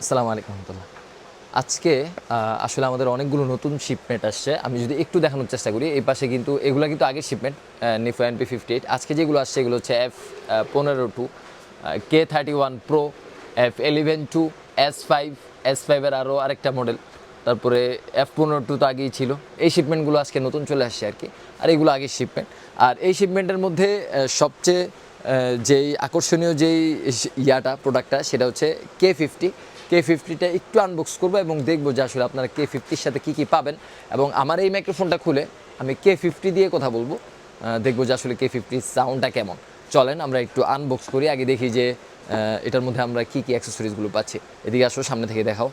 আসসালামু আলাইকুম রহমতুল্লাহ। আজকে আসলে আমাদের অনেকগুলো নতুন শিপমেন্ট আসছে। আমি যদি একটু দেখানোর চেষ্টা করি, এই পাশে কিন্তু, এগুলো কিন্তু আগের শিপমেন্ট নিফো এন পি ফিফটি এইট আজকে যেগুলো আসছে, এগুলো হচ্ছে এফ পনেরো two K thirty one pro F eleven two S five S ফাইভের আরও আরেকটা মডেল তারপরে এফ পনেরো টু তো আগেই ছিল। এই শিপমেন্টগুলো আজকে নতুন চলে আসছে আর কি। আর এগুলো আগের শিপমেন্ট আর এই শিপমেন্টের মধ্যে সবচেয়ে যেই আকর্ষণীয় যেই ইয়াটা প্রোডাক্টটা সেটা হচ্ছে কে ফিফটি কে ফিফটিটা একটু আনবক্স করব এবং দেখব যে আসলে আপনারা কে ফিফটির সাথে কী কী পাবেন। এবং আমার এই মাইক্রোফোনটা খুলে আমি কে ফিফটি দিয়ে কথা বলব। দেখব যে আসলে কে ফিফটির সাউন্ডটা কেমন। চলেন, আমরা একটু আনবক্স করি। আগে দেখি যে এটার মধ্যে আমরা কী কী অ্যাক্সেসরিজগুলো পাচ্ছি। এদিকে আসো, সামনে থেকে দেখাও।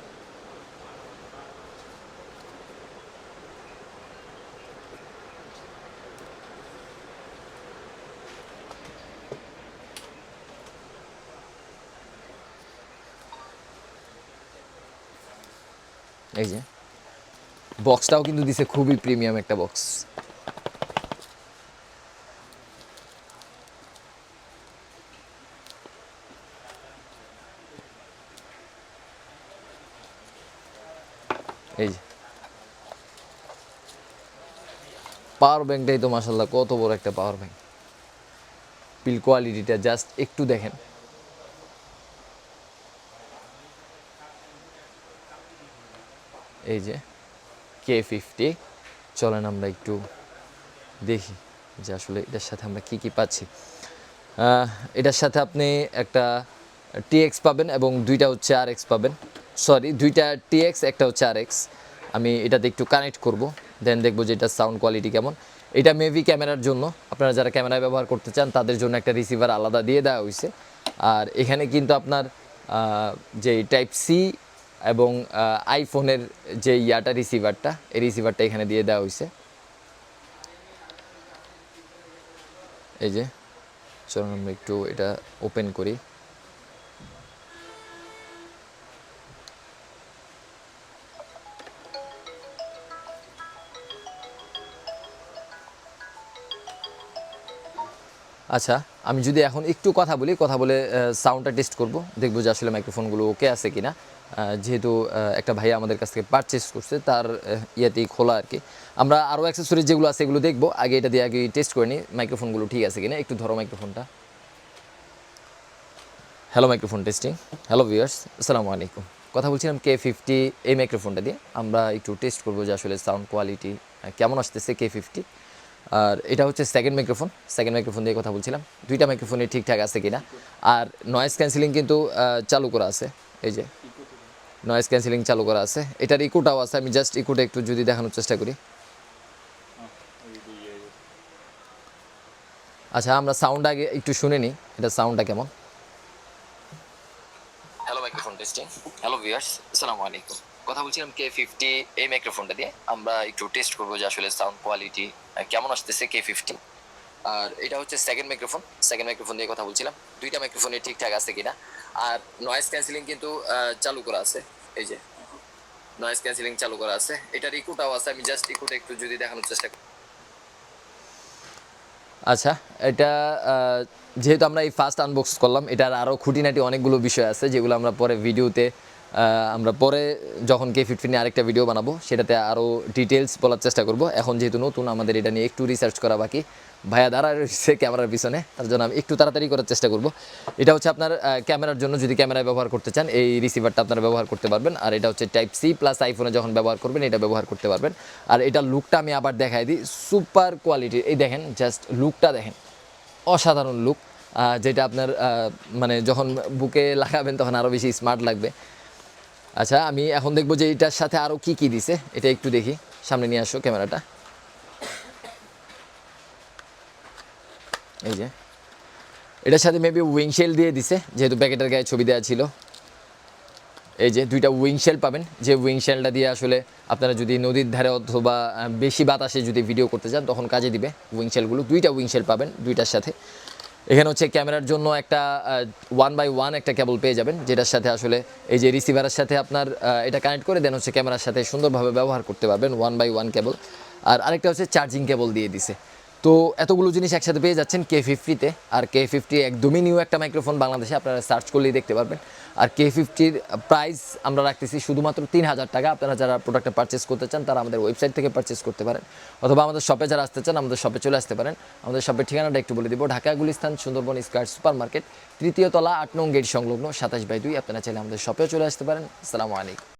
এই যে। বক্সটাও কিন্তু দিছে খুবই প্রিমিয়াম একটা বক্স এই যে। পাওয়ার ব্যাংকটাই তো মাসাল্লাহ কত বড় একটা পাওয়ার ব্যাংক বিল কোয়ালিটিটা জাস্ট একটু দেখেন। এই যে কে ফিফটি চলেন আমরা একটু দেখি যে আসলে এটার সাথে আমরা কি কি পাচ্ছি। এটার সাথে আপনি একটা টিএক্স পাবেন এবং দুইটা হচ্ছে আর এক্স পাবেন। সরি দুইটা টিএক্স একটা হচ্ছে আর এক্স আমি এটাতে একটু কানেক্ট করব দেন দেখব যে এটার সাউন্ড কোয়ালিটি কেমন। এটা মেভি ক্যামেরার জন্য। আপনারা যারা ক্যামেরায় ব্যবহার করতে চান, তাদের জন্য একটা রিসিভার আলাদা দিয়ে দেওয়া হয়েছে। আর এখানে কিন্তু আপনার যে টাইপ সি এবং আইফোনের যে ইয়াটা রিসিভারটা এই রিসিভারটা এখানে দিয়ে দেওয়া হয়েছে এই যে, চলুন আমরা একটু এটা ওপেন করি। আচ্ছা আমি যদি এখন একটু কথা বলি কথা বলে সাউন্ডটা টেস্ট করব। দেখব যে আসলে মাইক্রোফোনগুলো ওকে আছে কিনা। আহ, যেহেতু একটা ভাইয়া আমাদের কাছ থেকে পারচেস করছে তার ইয়েতেই খোলা আর কি আমরা আরও অ্যাক্সেসরিজ যেগুলো আছে এগুলো দেখব। আগে এটা দিয়ে আগে টেস্ট করে নিই মাইক্রোফোনগুলো ঠিক আছে কিনা? একটু ধরো মাইক্রোফোনটা hello microphone testing hello viewers আসসালামু আলাইকুম কথা বলছিলাম কে ফিফটি এই মাইক্রোফোনটা দিয়ে। আমরা একটু টেস্ট করব যে আসলে সাউন্ড কোয়ালিটি কেমন আসতেছে কে ফিফটি আর এটা হচ্ছে সেকেন্ড মাইক্রোফোন সেকেন্ড মাইক্রোফোন দিয়ে কথা বলছিলাম। দুইটা মাইক্রোফোনে ঠিকঠাক আছে কিনা। আর নয়েজ ক্যান্সেলিং কিন্তু চালু করা আছে। এই যে নয়েজ ক্যান্সেলিং চালু করা আছে। এটার ইকোটাও আছে। আমি জাস্ট ইকোটা একটু যদি দেখানোর চেষ্টা করি। আচ্ছা আমরা সাউন্ড আগে একটু শুনে নিই। এটা সাউন্ডটা কেমন? Hello microphone testing hello viewers আসসালামু আলাইকুম। কথা বলছিলাম কে ফিফটি এই মাইক্রোফোনটা দিয়ে। আমরা একটু টেস্ট করব যে আসলে সাউন্ড কোয়ালিটি কেমন আসতেছে কে ফিফটি আর এটা হচ্ছে সেকেন্ড মাইক্রোফোন সেকেন্ড মাইক্রোফোন দিয়ে কথা বলছিলাম। দুইটা মাইক্রোফোনে ঠিকঠাক আছে কিনা। আর নয়েজ ক্যান্সেলিং কিন্তু চালু করা আছে। এই যে নয়েজ ক্যান্সেলিং চালু করা আছে। এটার ইকোটাও আছে। আমি জাস্ট ইকোটা একটু যদি দেখানোর চেষ্টা করি। আচ্ছা এটা যেহেতু আমরা এই ফার্স্ট আনবক্স করলাম, এটার আরও খুঁটিনাটি অনেকগুলো বিষয় আছে, যেগুলো আমরা পরে ভিডিওতে আমরা পরে যখন কে ফিফটি নিয়ে আরেকটা ভিডিও বানাবো, সেটাতে আরও ডিটেলস বলার চেষ্টা করব। এখন যেহেতু নতুন, আমাদের এটা নিয়ে একটু রিসার্চ করা বাকি। ভাইয়া দাঁড়া রয়েছে ক্যামেরার পিছনে, তার জন্য আমি একটু তাড়াতাড়ি করার চেষ্টা করব। এটা হচ্ছে আপনার ক্যামেরার জন্য যদি ক্যামেরায় ব্যবহার করতে চান, এই রিসিভারটা আপনারা ব্যবহার করতে পারবেন। আর এটা হচ্ছে টাইপ সি প্লাস আইফোনে যখন ব্যবহার করবেন, এটা ব্যবহার করতে পারবেন। আর এটা লুকটা আমি আবার দেখাই দিই। সুপার কোয়ালিটির এই দেখেন জাস্ট লুকটা দেখেন। অসাধারণ লুক যেটা আপনার মানে যখন বুকে লাগাবেন, তখন আরও বেশি স্মার্ট লাগবে। আচ্ছা আমি এখন দেখব যে এটার সাথে আরও কি কি দিছে। এটা একটু দেখি। সামনে নিয়ে আসো ক্যামেরাটা। এই যে। এটার সাথে মেবি উইংশেল দিয়ে দিছে, যেহেতু প্যাকেটের গায়ে ছবি দেওয়া ছিল। এই যে, দুইটা উইংশেল পাবেন। যে উইংশেলটা দিয়ে আসলে আপনারা যদি নদীর ধারে অথবা বেশি বাতাসে যদি ভিডিও করতে চান, তখন কাজে দিবে। উইংশেলগুলো দুইটা উইংশেল পাবেন দুইটার সাথে। এখানে হচ্ছে ক্যামেরার জন্য একটা ওয়ান বাই ওয়ান একটা কেবল পেয়ে যাবেন, যেটার সাথে আসলে এই যে রিসিভারের সাথে আপনার এটা কানেক্ট করে দেন হচ্ছে ক্যামেরার সাথে সুন্দরভাবে ব্যবহার করতে পারবেন ওয়ান বাই ওয়ান কেবল আর আরেকটা হচ্ছে চার্জিং কেবল দিয়ে দিছে। তো এতগুলো জিনিস একসাথে পেয়ে যাচ্ছেন কে ফিফটিতে আর কে ফিফটি একদমই নিউ একটা মাইক্রোফোন বাংলাদেশে আপনারা সার্চ করলেই দেখতে পারবেন। আর কে ফিফটির প্রাইস আমরা রাখতেছি শুধুমাত্র তিন হাজার টাকা। আপনারা যারা প্রোডাক্টটা পারচেস করতে চান, তারা আমাদের ওয়েবসাইট থেকে পারচেস করতে পারেন। অথবা আমাদের শপে যারা আসতে চান, আমাদের শপে চলে আসতে পারেন। আমাদের শপের ঠিকানাটা একটু বলে দিব। Dhaka Gulistan, Sundarban square super market তৃতীয় তলা, আট নং গেট সংলগ্ন, সাতাশ বাই দুই। আপনারা চাইলে আমাদের শপেও চলে আসতে পারেন। আসসালামু আলাইকুম।